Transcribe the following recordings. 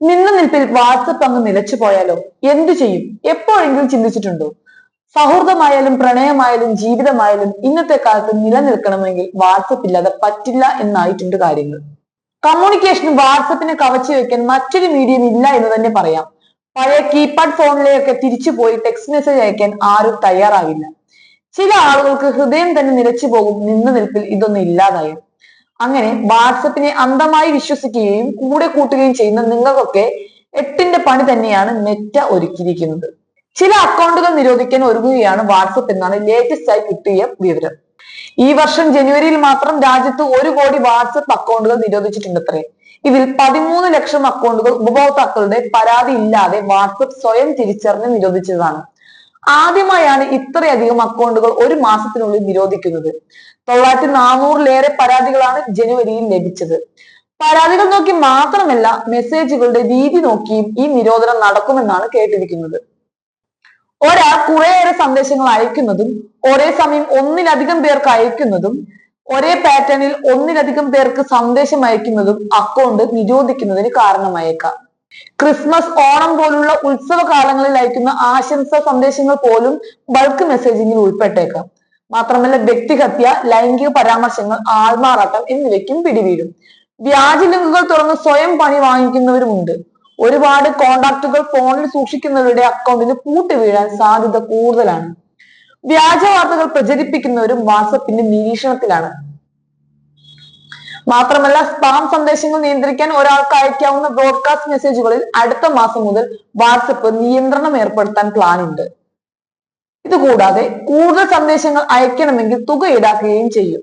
നിന്ന നിൽപ്പിൽ വാട്സപ്പ് അങ്ങ് നിലച്ചു പോയാലോ? എന്തു ചെയ്യും? എപ്പോഴെങ്കിലും ചിന്തിച്ചിട്ടുണ്ടോ? സൗഹൃദമായാലും പ്രണയമായാലും ജീവിതമായാലും ഇന്നത്തെ കാലത്ത് നിലനിൽക്കണമെങ്കിൽ വാട്സപ്പ് ഇല്ലാതെ പറ്റില്ല എന്നായിട്ടുണ്ട് കാര്യങ്ങൾ. കമ്മ്യൂണിക്കേഷൻ വാട്സപ്പിനെ കവച്ചു വെക്കാൻ മറ്റൊരു മീഡിയം ഇല്ല എന്ന് തന്നെ പറയാം. പഴയ കീപാഡ് ഫോണിലേക്ക് തിരിച്ചു പോയി ടെക്സ്റ്റ് മെസ്സേജ് അയക്കാൻ ആരും തയ്യാറാവില്ല. ചില ആളുകൾക്ക് ഹൃദയം തന്നെ നിലച്ചു പോകും നിന്ന നിൽപ്പിൽ ഇതൊന്നും ഇല്ലാതായും അങ്ങനെ വാട്സപ്പിനെ അന്ധമായി വിശ്വസിക്കുകയും കൂടെ കൂട്ടുകയും ചെയ്യുന്ന നിങ്ങൾക്കൊക്കെ എട്ടിന്റെ പണി തന്നെയാണ് മെറ്റ ഒരുക്കിയിരിക്കുന്നത്. ചില അക്കൗണ്ടുകൾ നിരോധിക്കാൻ ഒരുങ്ങുകയാണ് വാട്സപ്പ് എന്നാണ് ലേറ്റസ്റ്റ് ആയി കിട്ടിയ വിവരം. ഈ വർഷം ജനുവരിയിൽ മാത്രം രാജ്യത്ത് ഒരു കോടി വാട്സപ്പ് അക്കൗണ്ടുകൾ നിരോധിച്ചിട്ടുണ്ടത്രേ. ഇതിൽ പതിമൂന്ന് ലക്ഷം അക്കൗണ്ടുകൾ ഉപഭോക്താക്കളുടെ പരാതി ഇല്ലാതെ വാട്സപ്പ് സ്വയം തിരിച്ചറിഞ്ഞ് നിരോധിച്ചതാണ്. ആദ്യമായാണ് ഇത്രയധികം അക്കൗണ്ടുകൾ ഒരു മാസത്തിനുള്ളിൽ നിരോധിക്കുന്നത്. തൊള്ളായിരത്തി നാനൂറിലേറെ പരാതികളാണ് ജനുവരിയിൽ ലഭിച്ചത്. പരാതികൾ നോക്കി മാത്രമല്ല മെസ്സേജുകളുടെ രീതി നോക്കിയും ഈ നിരോധനം നടക്കുമെന്നാണ് കേട്ടിരിക്കുന്നത്. ഒരാൾ കുറേയേറെ സന്ദേശങ്ങൾ അയക്കുന്നതും ഒരേ സമയം ഒന്നിലധികം പേർക്ക് അയക്കുന്നതും ഒരേ പാറ്റേണിൽ ഒന്നിലധികം പേർക്ക് സന്ദേശം അയക്കുന്നതും അക്കൗണ്ട് നിരോധിക്കുന്നതിന് കാരണമായേക്കാം. ക്രിസ്മസ് ഓണം പോലുള്ള ഉത്സവ കാലങ്ങളിൽ അയക്കുന്ന ആശംസ സന്ദേശങ്ങൾ പോലും ബൾക്ക് മെസ്സേജിംഗിൽ ഉൾപ്പെട്ടേക്കാം. മാത്രമല്ല വ്യക്തിഹത്യ ലൈംഗിക പരാമർശങ്ങൾ ആൾമാറാട്ടം എന്നിവയ്ക്കും പിടിവീഴും. വ്യാജ ലിങ്കുകൾ തുറന്ന് സ്വയം പണി വാങ്ങിക്കുന്നവരുമുണ്ട്. ഒരുപാട് കോണ്ടാക്റ്റുകൾ ഫോണിൽ സൂക്ഷിക്കുന്നവരുടെ അക്കൗണ്ടിന് പൂട്ടി വീഴാൻ സാധ്യത കൂടുതലാണ്. വ്യാജ വാർത്തകൾ പ്രചരിപ്പിക്കുന്നവരും വാട്സപ്പിന്റെ നിരീക്ഷണത്തിലാണ്. മാത്രമല്ല സ്പാം സന്ദേശങ്ങൾ നിയന്ത്രിക്കാൻ ഒരാൾക്ക് അയക്കാവുന്ന ബ്രോഡ്കാസ്റ്റ് മെസ്സേജുകളിൽ അടുത്ത മാസം മുതൽ വാട്സപ്പ് നിയന്ത്രണം ഏർപ്പെടുത്താൻ പ്ലാൻ ഉണ്ട്. ഇതുകൂടാതെ കൂടുതൽ സന്ദേശങ്ങൾ അയക്കണമെങ്കിൽ തുക ഈടാക്കുകയും ചെയ്യും.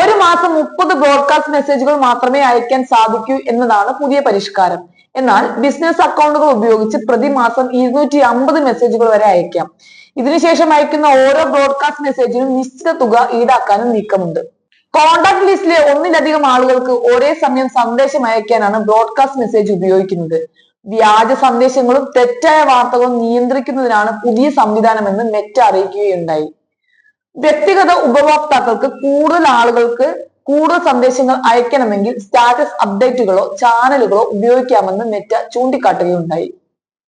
ഒരു മാസം മുപ്പത് ബ്രോഡ്കാസ്റ്റ് മെസ്സേജുകൾ മാത്രമേ അയക്കാൻ സാധിക്കൂ എന്നതാണ് പുതിയ പരിഷ്കാരം. എന്നാൽ ബിസിനസ് അക്കൗണ്ടുകൾ ഉപയോഗിച്ച് പ്രതിമാസം ഇരുന്നൂറ്റി അമ്പത് മെസ്സേജുകൾ വരെ അയക്കാം. ഇതിനുശേഷം അയക്കുന്ന ഓരോ ബ്രോഡ്കാസ്റ്റ് മെസ്സേജിനും നിശ്ചിത തുക ഈടാക്കാനും നീക്കമുണ്ട്. കോണ്ടാക്ട് ലിസ്റ്റിലെ ഒന്നിലധികം ആളുകൾക്ക് ഒരേ സമയം സന്ദേശം അയക്കാനാണ് ബ്രോഡ്കാസ്റ്റ് മെസ്സേജ് ഉപയോഗിക്കുന്നത്. വ്യാജ സന്ദേശങ്ങളും തെറ്റായ വാർത്തകളും നിയന്ത്രിക്കുന്നതിനാണ് പുതിയ സംവിധാനമെന്ന് മെറ്റ അറിയിക്കുകയുണ്ടായി. വ്യക്തിഗത ഉപഭോക്താക്കൾക്ക് കൂടുതൽ ആളുകൾക്ക് കൂടുതൽ സന്ദേശങ്ങൾ അയക്കണമെങ്കിൽ സ്റ്റാറ്റസ് അപ്ഡേറ്റുകളോ ചാനലുകളോ ഉപയോഗിക്കാമെന്ന് മെറ്റ ചൂണ്ടിക്കാട്ടുകയുണ്ടായി.